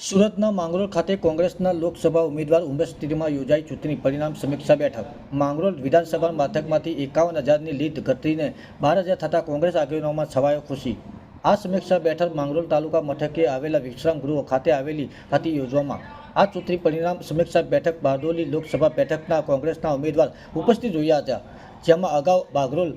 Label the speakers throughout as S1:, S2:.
S1: સુરતના માંગરોળ ખાતે કોંગ્રેસના લોકસભા ઉમેદવાર ઉપસ્થિતિમાં યોજાઈ ચૂંટણી પરિણામ સમીક્ષા બેઠક. માંગરોળ વિધાનસભા મથકમાંથી એકાવન હજારની લીડ ઘટીને બાર હજાર થતાં કોંગ્રેસ આગેવાનોમાં છવાયો ખુશી. આ સમીક્ષા બેઠક માંગરોળ તાલુકા મથકે આવેલા વિશ્રામ ગૃહ ખાતે આવેલી હતી યોજવામાં. આ ચૂંટણી પરિણામ સમીક્ષા બેઠક બારડોલી લોકસભા બેઠકના કોંગ્રેસના ઉમેદવાર ઉપસ્થિત રહ્યા હતા. જેમાં અગાઉ બાગરોલ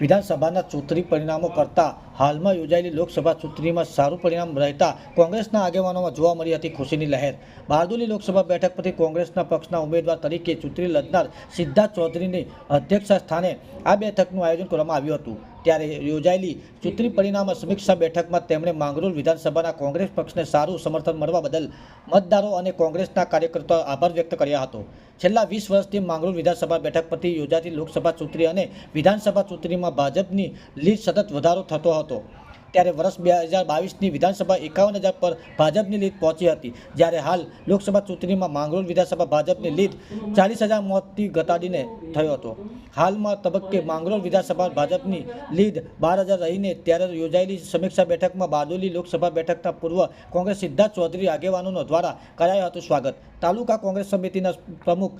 S1: વિધાનસભાના ચૂંટણી પરિણામો કરતાં હાલમાં યોજાયેલી લોકસભા ચૂંટણીમાં સારું પરિણામ રહેતા કોંગ્રેસના આગેવાનોમાં જોવા મળી હતી ખુશીની લહેર. બારડોલી લોકસભા બેઠક પરથી કોંગ્રેસના પક્ષના ઉમેદવાર તરીકે ચૂંટણી લડનાર સિદ્ધાર્થ ચૌધરીની અધ્યક્ષ સ્થાને આ બેઠકનું આયોજન કરવામાં આવ્યું હતું. ત્યારે યોજાયેલી ચૂંટણી પરિણામ સમીક્ષા બેઠકમાં તેમણે માંગરોળ વિધાનસભાના કોંગ્રેસ પક્ષને સારું સમર્થન મળવા બદલ મતદારો અને કોંગ્રેસના કાર્યકર્તાઓ આભાર વ્યક્ત કર્યા હતો. છેલ્લા વીસ વર્ષથી માંગરોળ વિધાનસભા બેઠક પરથી યોજાતી લોકસભા ચૂંટણી અને વિધાનસભા ચૂંટણીમાં ભાજપની લીડ સતત વધારો થતો હતો. ત્યારે વર્ષ બે હજાર બાવીસની વિધાનસભા એકાવન હજાર પર ભાજપની લીડ પહોંચી હતી. જ્યારે હાલ લોકસભા ચૂંટણીમાં માંગરોળ વિધાનસભા ભાજપની લીડ ચાલીસ હજાર મોતથી ઘટાડીને થયો હતો. હાલમાં તબક્કે માંગરોળ વિધાનસભા ભાજપની લીડ બાર હજાર રહીને ત્યારે યોજાયેલી સમીક્ષા બેઠકમાં બારડોલી લોકસભા બેઠકના પૂર્વ કોંગ્રેસ સિદ્ધાર્થ ચૌધરી આગેવાનોનો દ્વારા કરાયું હતું સ્વાગત. તાલુકા કોંગ્રેસ સમિતિના પ્રમુખ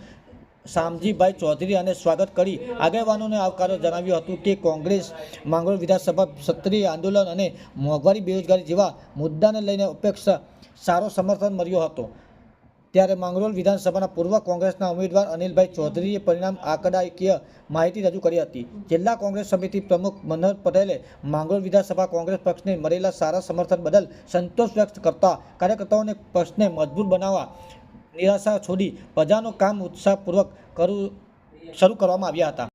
S1: શામજીભાઈ ચૌધરી અને સ્વાગત કરી આગેવાનોને આવકારો જણાવ્યું હતું કે કોંગ્રેસ માંગરોળ વિધાનસભા ક્ષત્રિય આંદોલન અને મોંઘવારી બેરોજગારી જેવા મુદ્દાને લઈને અપેક્ષા સારો સમર્થન મળ્યો હતો. ત્યારે માંગરોળ વિધાનસભાના પૂર્વ કોંગ્રેસના ઉમેદવાર અનિલભાઈ ચૌધરીએ પરિણામ આંકડાકીય માહિતી રજૂ કરી હતી. જિલ્લા કોંગ્રેસ સમિતિ પ્રમુખ મનોહર પટેલે માંગરોળ વિધાનસભા કોંગ્રેસ પક્ષને મળેલા સારા સમર્થન બદલ સંતોષ વ્યક્ત કરતા કાર્યકર્તાઓને પક્ષને મજબૂત બનાવવા નિરાશા છોડી પ્રજાનું કામ ઉત્સાહપૂર્વક કરવું શરૂ કરવામાં આવ્યા હતા.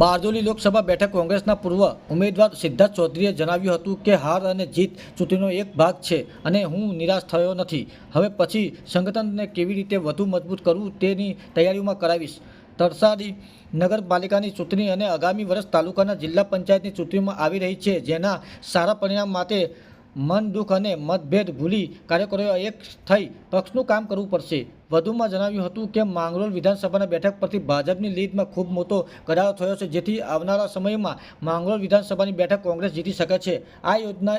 S1: બારડોલી લોકસભા બેઠક કોંગ્રેસના પૂર્વ ઉમેદવાર સિદ્ધાર્થ ચૌધરીએ જણાવ્યું હતું કે હાર અને જીત ચૂંટણીનો એક ભાગ છે અને હું નિરાશ થયો નથી. હવે પછી સંગઠનને કેવી રીતે વધુ મજબૂત કરવું તેની તૈયારીઓમાં કરાવીશ. તરસાદી નગરપાલિકાની ચૂંટણી અને આગામી વર્ષ તાલુકાના જિલ્લા પંચાયતની ચૂંટણીમાં આવી રહી છે, જેના સારા પરિણામ માટે મન, દુઃખ અને મતભેદ ભૂલી કાર્યકરોએ એક થઈ પક્ષનું કામ કરવું પડશે. વધુમાં જણાવ્યું હતું કે, માંગરોળ વિધાનસભાના બેઠક પરથી ભાજપની લીડમાં ખૂબ મોટો ઘટાડો થયો છે, જેથી આવનારા સમયમાં માંગરોળ વિધાનસભાની બેઠક કોંગ્રેસ જીતી શકે છે. આ યોજના,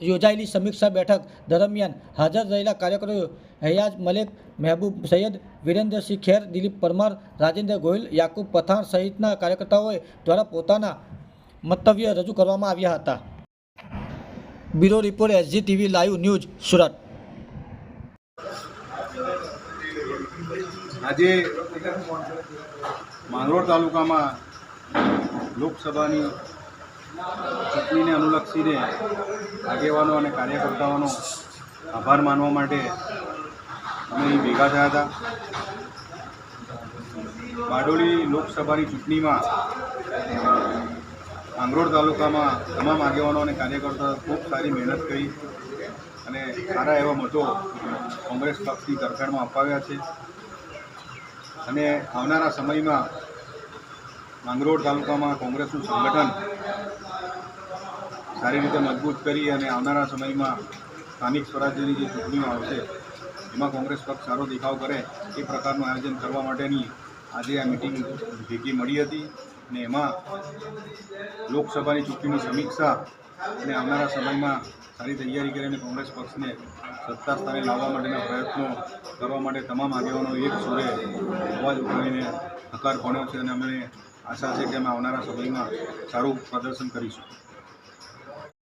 S1: યોજાયેલી સમીક્ષા બેઠક દરમિયાન હાજર રહેલા કાર્યકરો હૈયાજ મલેક, મહેબૂબ સૈયદ વિરેન્દ્રસિંહ ખેર, દિલીપ પરમાર, રાજેન્દ્ર ગોહિલ, યાકુબ પઠાણ સહિતના કાર્યકર્તાઓએ દ્વારા પોતાના મંતવ્ય રજૂ કરવામાં આવ્યા હતા. Bureau report SG TV live news Surat.
S2: આજે માંગરોળ તાલુકામાં લોકસભાની ચૂંટણીને અનુલક્ષીને આગેવાનો અને કાર્યકર્તાઓનો આભાર માનવા માટે અમે અહીં ભેગા થયા હતા. બારડોલી લોકસભાની ચૂંટણીમાં માંગરોળ તાલુકામાં તમામ આગેવાનો અને કાર્યકર્તાઓ ખૂબ સારી મહેનત કરી અને સારા એવા મતો કોંગ્રેસ પક્ષની તરફેણમાં અપાવ્યા છે. અને આવનારા સમયમાં માંગરોળ તાલુકામાં કોંગ્રેસનું સંગઠન સારી રીતે મજબૂત કરી અને આવનારા સમયમાં સ્થાનિક સ્વરાજ્યની જે ચૂંટણીઓ આવશે, એમાં કોંગ્રેસ પક્ષ સારો દેખાવ કરે એ પ્રકારનું આયોજન કરવા માટેની આજે આ મિટિંગ ભેગી મળી હતી. અને એમાં લોકસભાની ચૂંટણીની સમીક્ષા અને આવનારા સમયમાં સારી તૈયારી કરીને કોંગ્રેસ પક્ષને સત્તા સ્થાને લાવવા માટેના પ્રયત્નો કરવા માટે તમામ આગેવાનો એક સુરે અવાજ ઉઠાવીને હકાર ભણ્યો છે અને અમને આશા છે કે અમે આવનારા સમયમાં સારું પ્રદર્શન કરીશું.